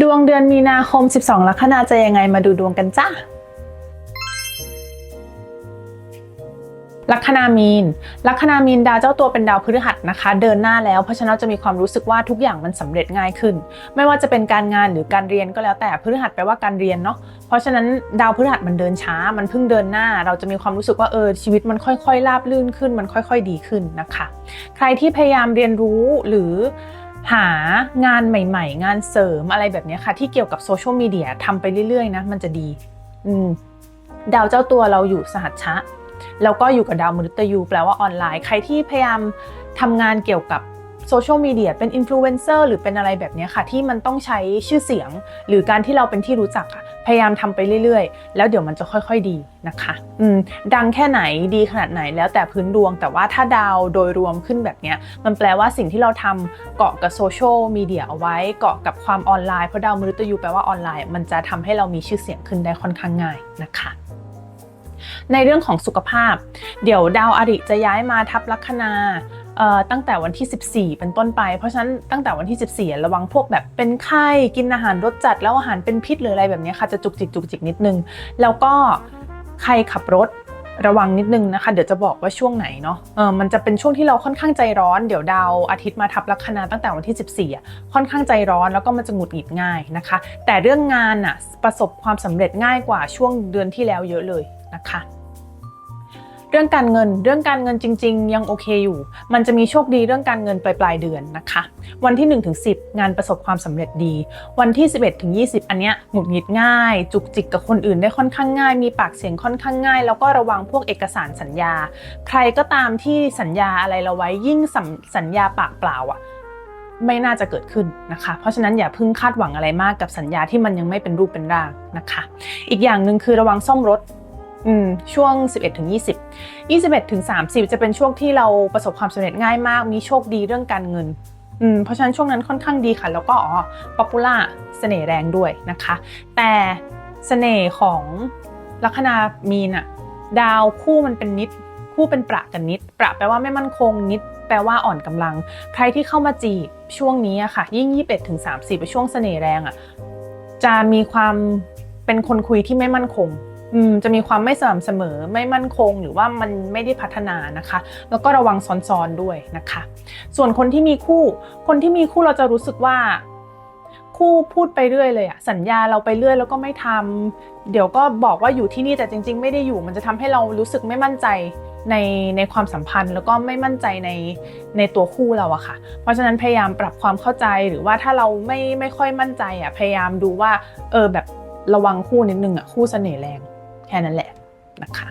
ดวงเดือนมีนาคม 12 ลัคนาจะยังไงมาดูดวงกันจ้าลัคนามีน ลัคนามีนดาวเจ้าตัวเป็นดาวพฤหัสนะคะ เดินหน้าแล้วเพราะฉะนั้นจะมีความรู้สึกว่าทุกอย่างมันสำเร็จง่ายขึ้น ไม่ว่าจะเป็นการงานหรือการเรียนก็แล้วแต่พฤหัสแปลว่าการเรียนเนาะเพราะฉะนั้นดาวพฤหัสมันเดินช้า มันเพิ่งเดินหน้า เราจะมีความรู้สึกว่าเออชีวิตมันค่อยๆราบลื่นขึ้น มันค่อย ๆ ดีขึ้นนะคะ ใครที่พยายามเรียนรู้หรือ หางานใหม่ ๆ งานเสริมอะไรแบบนี้ค่ะ ที่เกี่ยวกับโซเชียลมีเดียทำไปเรื่อยๆนะมันจะดีดาวเจ้าตัวเราอยู่สหัชชะ แล้วก็อยู่กับดาวมฤตยูแปลว่าออนไลน์ ใครที่พยายามทำงานเกี่ยวกับ โซเชียลมีเดียเป็นอินฟลูเอนเซอร์หรือเป็นอะไรแบบนี้ค่ะ ที่มันต้องใช้ชื่อเสียง หรือการที่เราเป็นที่รู้จักอะพยายามทำไปเรื่อยๆ แล้วเดี๋ยวมันจะค่อยๆดีนะคะอืมดังแค่ไหนดีขนาดไหนแล้วแต่พื้นดวง แต่ว่าถ้าดาวโดยรวมขึ้นแบบนี้มันแปลว่าสิ่งที่เราทำเกาะกับโซเชียลมีเดียเอาไว้เกาะกับความออนไลน์เพราะดาวมฤตยูแปลว่าออนไลน์ มันจะทำให้เรามีชื่อเสียงขึ้นได้ค่อนข้างง่ายนะคะในเรื่องของสุขภาพ เดี๋ยวดาวอาริจะย้ายมาทับลัคนา ตั้งแต่วันที่ 14 เป็นต้นไป เพราะฉะนั้นตั้งแต่วันที่ 14 ระวังพวกแบบเป็นไข้กินอาหารรสจัดแล้วอาหารเป็นพิษหรืออะไรแบบนี้ค่ะจะจุกจิกจุกจิกนิดนึง แล้วก็ใครขับรถระวังนิดนึงนะคะ เดี๋ยวจะบอกว่าช่วงไหนเนาะเออมันจะเป็นช่วงที่เราค่อนข้างใจร้อนเดี๋ยวดาวอาทิตย์มาทับลัคนาตั้งแต่วันที่ 14อะค่อนข้างใจร้อนแล้วก็มันจะหงุดหงิดง่ายนะคะ แต่เรื่องงานน่ะประสบความสำเร็จง่ายกว่าช่วงเดือนที่แล้วเยอะเลยนะคะ เรื่องการเงินเรื่องการเงินจริง ๆ ยังโอเคอยู่ มันจะมีโชคดีเรื่องการเงินปลายปลายเดือนนะคะ วันที่1ถึง10 งานประสบความสำเร็จดี วันที่ 11ถึง20 อันเนี้ยหงุดหงิดง่าย จุกจิกกับคนอื่นได้ค่อนข้างง่าย มีปากเสียงค่อนข้างง่าย แล้วก็ระวังพวกเอกสารสัญญา ใครก็ตามที่สัญญาอะไรเราไว้ยิ่งสัญสัญญาปากเปล่าอะไม่น่าจะเกิดขึ้นนะคะ เพราะฉะนั้นอย่าเพิ่งคาดหวังอะไรมากกับสัญญาที่มันยังไม่เป็นรูปเป็นร่างนะคะ อีกอย่างหนึ่งคือระวังซ่อมรถ อืมช่วง 11ถึง20 21ถึง30 จะเป็นช่วงที่เราประสบความสำเร็จง่ายมาก มีโชคดีเรื่องการเงินอืมเพราะฉะนั้นช่วงนั้นค่อนข้างดีค่ะ แล้วก็อ๋อป๊อปปูล่าเสน่ห์แรงด้วยนะคะ แต่เสน่ห์ของลัคนามีนอะดาวคู่มันเป็นนิด คู่เป็นประกันนิด ประแปลว่าไม่มั่นคงนิด แปลว่าอ่อนกำลัง ใครที่เข้ามาจีบช่วงนี้อะค่ะ ยิ่ง 21ถึง30เป็นช่วงเสน่ห์แรงอะจะมีความเป็นคนคุยที่ไม่มั่นคง จะมีความไม่สม่ำเสมอไม่มั่นคง หรือว่ามันไม่ได้พัฒนานะคะ แล้วก็ระวังซ้อนๆด้วยนะคะ ส่วนคนที่มีคู่ คนที่มีคู่เราจะรู้สึกว่าคู่พูดไปเรื่อยเลยอะสัญญาเราไปเรื่อยแล้วก็ไม่ทำเดี๋ยวก็บอกว่าอยู่ที่นี่แต่จริง ๆ ไม่ได้อยู่ มันจะทำให้เรารู้สึกไม่มั่นใจในในความสัมพันธ์ แล้วก็ไม่มั่นใจในในตัวคู่เราอะค่ะ เพราะฉะนั้นพยายามปรับความเข้าใจหรือว่าถ้าเราไม่ไม่ค่อยมั่นใจอะพยายามดูว่าเออแบบระวังคู่นิดนึงอะคู่เสน่ห์แรง แค่นั้นแหละนะคะ